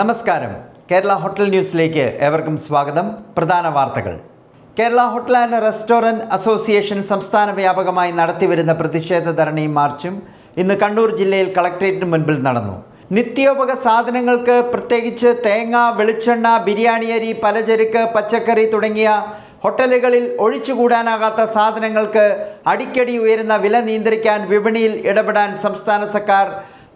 നമസ്കാരം. കേരള ഹോട്ടൽ ന്യൂസിലേക്ക് ഏവർക്കും സ്വാഗതം. പ്രധാന വാർത്തകൾ. Kerala hotel and restaurant association സംസ്ഥാന വ്യാപകമായി നടത്തിവരുന്ന പ്രതിഷേധ ധരണിയും മാർച്ചും ഇന്ന് കണ്ണൂർ ജില്ലയിൽ കളക്ട്രേറ്റിന് മുൻപിൽ നടന്നു. നിത്യോപക സാധനങ്ങൾക്ക് പ്രത്യേകിച്ച് തേങ്ങ വെളിച്ചെണ്ണ ബിരിയാണി അരി പലചരക്ക് പച്ചക്കറി തുടങ്ങിയ ഹോട്ടലുകളിൽ ഒഴിച്ചുകൂടാനാകാത്ത സാധനങ്ങൾക്ക് അടിക്കടി ഉയരുന്ന വില നിയന്ത്രിക്കാൻ വിപണിയിൽ ഇടപെടാൻ സംസ്ഥാന സർക്കാർ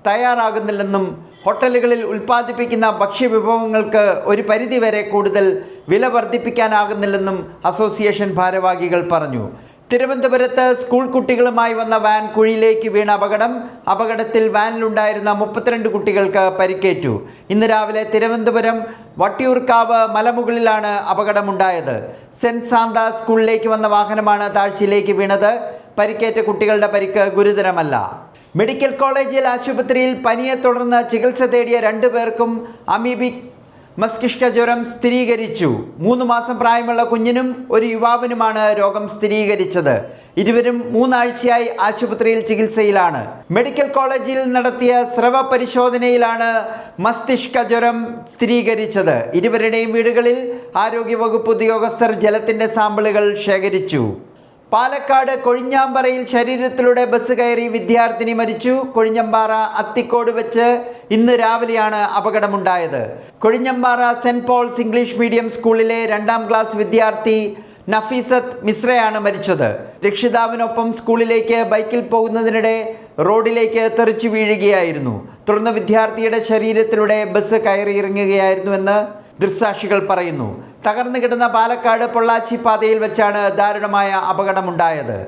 തയ്യാറാകുന്നില്ലെന്നും ഹോട്ടലുകളിൽ ഉൽപ്പാദിപ്പിക്കുന്ന ഭക്ഷ്യവിഭവങ്ങൾക്ക് ഒരു പരിധിവരെ കൂടുതൽ വില വർദ്ധിപ്പിക്കാനാകുന്നില്ലെന്നും അസോസിയേഷൻ ഭാരവാഹികൾ പറഞ്ഞു. തിരുവനന്തപുരത്ത് സ്കൂൾ കുട്ടികളുമായി വന്ന വാൻ കുഴിയിലേക്ക് വീണ അപകടം. അപകടത്തിൽ വാനിലുണ്ടായിരുന്ന മുപ്പത്തിരണ്ട് കുട്ടികൾക്ക് പരിക്കേറ്റു. ഇന്ന് രാവിലെ തിരുവനന്തപുരം വട്ടിയൂർക്കാവ് മലമുകളിലാണ് അപകടമുണ്ടായത്. സെന്റ് സാന്ത സ്കൂളിലേക്ക് വന്ന വാഹനമാണ് താഴ്ചയിലേക്ക് വീണത്. പരിക്കേറ്റ കുട്ടികളുടെ പരിക്ക് ഗുരുതരമല്ല. മെഡിക്കൽ കോളേജിൽ ആശുപത്രിയിൽ പനിയെ തുടർന്ന് ചികിത്സ തേടിയ രണ്ടു പേർക്കും അമീബിക് മസ്തിഷ്ക ജ്വരം സ്ഥിരീകരിച്ചു. മൂന്ന് മാസം പ്രായമുള്ള കുഞ്ഞിനും ഒരു യുവാവിനുമാണ് രോഗം സ്ഥിരീകരിച്ചത്. ഇരുവരും മൂന്നാഴ്ചയായി ആശുപത്രിയിൽ ചികിത്സയിലാണ്. മെഡിക്കൽ കോളേജിൽ നടത്തിയ സ്രവ പരിശോധനയിലാണ് മസ്തിഷ്ക ജ്വരം സ്ഥിരീകരിച്ചത്. ഇരുവരുടെയും വീടുകളിൽ ആരോഗ്യവകുപ്പ് ഉദ്യോഗസ്ഥർ ജലത്തിന്റെ സാമ്പിളുകൾ ശേഖരിച്ചു. പാലക്കാട് കൊഴിഞ്ഞാമ്പറയിൽ ശരീരത്തിലൂടെ ബസ് കയറി വിദ്യാർത്ഥിനി മരിച്ചു. കൊഴിഞ്ഞമ്പാറ അത്തിക്കോട് വെച്ച് ഇന്ന് രാവിലെയാണ് അപകടമുണ്ടായത്. Kozhinjampara Saint Paul's English medium സ്കൂളിലെ രണ്ടാം ക്ലാസ് വിദ്യാർത്ഥി നഫീസത്ത് മിശ്രയാണ് മരിച്ചത്. രക്ഷിതാവിനൊപ്പം സ്കൂളിലേക്ക് ബൈക്കിൽ പോകുന്നതിനിടെ റോഡിലേക്ക് തെറിച്ചു വീഴുകയായിരുന്നു. തുടർന്ന് വിദ്യാർത്ഥിയുടെ ശരീരത്തിലൂടെ ബസ് കയറി ഇറങ്ങുകയായിരുന്നുവെന്ന് ദൃക്സാക്ഷികൾ പറയുന്നു. തകർന്നു കിടന്ന പാലക്കാട് പൊള്ളാച്ചി പാതയിൽ വെച്ചാണ് ദാരുണമായ അപകടമുണ്ടായത്.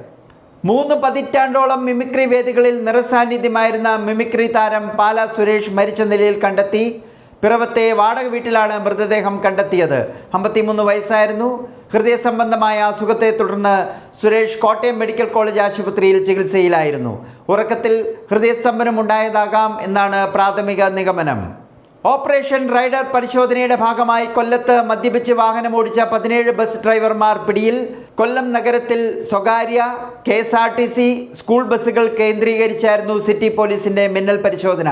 മൂന്ന് പതിറ്റാണ്ടോളം മിമിക്രി വേദികളിൽ നിറസാന്നിധ്യമായിരുന്ന മിമിക്രി താരം പാല സുരേഷ് മരിച്ച നിലയിൽ കണ്ടെത്തി. പിറവത്തെ വാടക വീട്ടിലാണ് മൃതദേഹം കണ്ടെത്തിയത്. അമ്പത്തിമൂന്ന് വയസ്സായിരുന്നു. ഹൃദയ സംബന്ധമായ അസുഖത്തെ തുടർന്ന് സുരേഷ് കോട്ടയം മെഡിക്കൽ കോളേജ് ആശുപത്രിയിൽ ചികിത്സയിലായിരുന്നു. ഉറക്കത്തിൽ ഹൃദയസ്തംഭനം ഉണ്ടായതാകാം എന്നാണ് പ്രാഥമിക നിഗമനം. ഓപ്പറേഷൻ റൈഡർ പരിശോധനയുടെ ഭാഗമായി കൊല്ലത്ത് മദ്യപിച്ച് വാഹനം ഓടിച്ച പതിനേഴ് ബസ് ഡ്രൈവർമാർ പിടിയിൽ കൊല്ലം നഗരത്തിൽ സ്വകാര്യ K S R T C school ബസ്സുകൾ കേന്ദ്രീകരിച്ചായിരുന്നു സിറ്റി പോലീസിന്റെ മിന്നൽ പരിശോധന.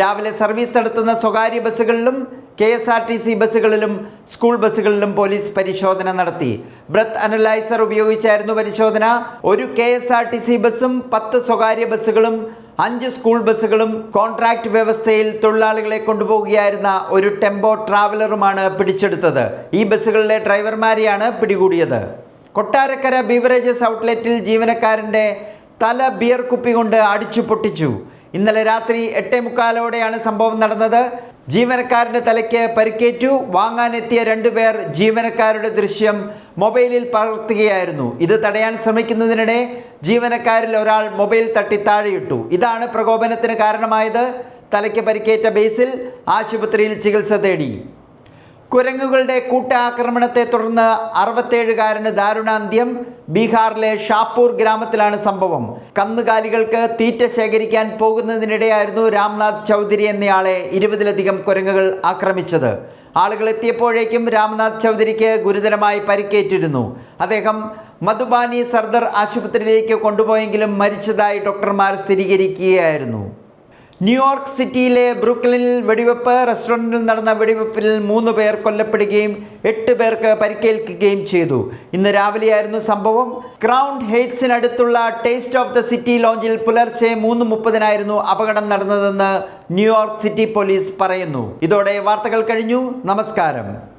രാവിലെ സർവീസ് നടത്തുന്ന സ്വകാര്യ ബസ്സുകളിലും K S R T C ബസ്സുകളിലും school ബസ്സുകളിലും പോലീസ് പരിശോധന നടത്തി. ബ്രത്ത് അനലൈസർ ഉപയോഗിച്ചായിരുന്നു പരിശോധന. ഒരു K S R T C ബസ്സും പത്ത് സ്വകാര്യ ബസ്സുകളും അഞ്ച് സ്കൂൾ ബസ്സുകളും കോൺട്രാക്ട് വ്യവസ്ഥയിൽ തൊഴിലാളികളെ കൊണ്ടുപോകുകയായിരുന്ന ഒരു ടെമ്പോ ട്രാവലറുമാണ് പിടിച്ചെടുത്തത്. ഈ ബസ്സുകളിലെ ഡ്രൈവർമാരെയാണ് പിടികൂടിയത്. കൊട്ടാരക്കര ബീവറേജസ് ഔട്ട്ലെറ്റിൽ ജീവനക്കാരന്റെ തല ബിയർ കുപ്പി കൊണ്ട് അടിച്ചു പൊട്ടിച്ചു. ഇന്നലെ രാത്രി എട്ടേ മുക്കാലോടെയാണ് സംഭവം നടന്നത്. ജീവനക്കാരന്റെ തലയ്ക്ക് പരിക്കേറ്റു. വാങ്ങാനെത്തിയ രണ്ടുപേർ ജീവനക്കാരുടെ ദൃശ്യം മൊബൈലിൽ പകർത്തുകയായിരുന്നു. ഇത് തടയാൻ ശ്രമിക്കുന്നതിനിടെ ജീവനക്കാരിൽ ഒരാൾ മൊബൈൽ തട്ടി താഴെയിട്ടു. ഇതാണ് പ്രകോപനത്തിന് കാരണമായത്. തലയ്ക്ക് പരിക്കേറ്റ ബേസിൽ ആശുപത്രിയിൽ ചികിത്സ തേടി. കുരങ്ങുകളുടെ കൂട്ടാക്രമണത്തെ തുടർന്ന് അറുപത്തേഴുകാരന് ദാരുണാന്ത്യം. ബീഹാറിലെ ഷാപ്പൂർ ഗ്രാമത്തിലാണ് സംഭവം. കന്നുകാലികൾക്ക് തീറ്റ ശേഖരിക്കാൻ പോകുന്നതിനിടെയായിരുന്നു രാംനാഥ് ചൗധരി എന്നയാളെ ഇരുപതിലധികം കുരങ്ങുകൾ ആക്രമിച്ചത്. ആളുകൾ എത്തിയപ്പോഴേക്കും രാംനാഥ് ചൗധരിക്ക് ഗുരുതരമായി പരിക്കേറ്റിരുന്നു. അദ്ദേഹം മധുബാനി സർദർ ആശുപത്രിയിലേക്ക് കൊണ്ടുപോയെങ്കിലും മരിച്ചതായി ഡോക്ടർമാർ സ്ഥിരീകരിക്കുകയായിരുന്നു. ന്യൂയോർക്ക് സിറ്റിയിലെ ബ്രൂക്ലിനിൽ വെടിവെപ്പ് റെസ്റ്റോറന്റിൽ നടന്ന വെടിവെപ്പിൽ മൂന്ന് പേർ കൊല്ലപ്പെടുകയും എട്ട് പേർക്ക് പരിക്കേൽക്കുകയും ചെയ്തു. ഇന്ന് രാവിലെയായിരുന്നു സംഭവം. ക്രൗണ്ട് ഹെയ്റ്റ്സിനടുത്തുള്ള ടേസ്റ്റ് ഓഫ് ദ സിറ്റി ലോഞ്ചിൽ പുലർച്ചെ മൂന്ന് മുപ്പതിനായിരുന്നു അപകടം നടന്നതെന്ന് ന്യൂയോർക്ക് സിറ്റി പോലീസ് പറയുന്നു. ഇതോടെ വാർത്തകൾ കഴിഞ്ഞു. നമസ്കാരം.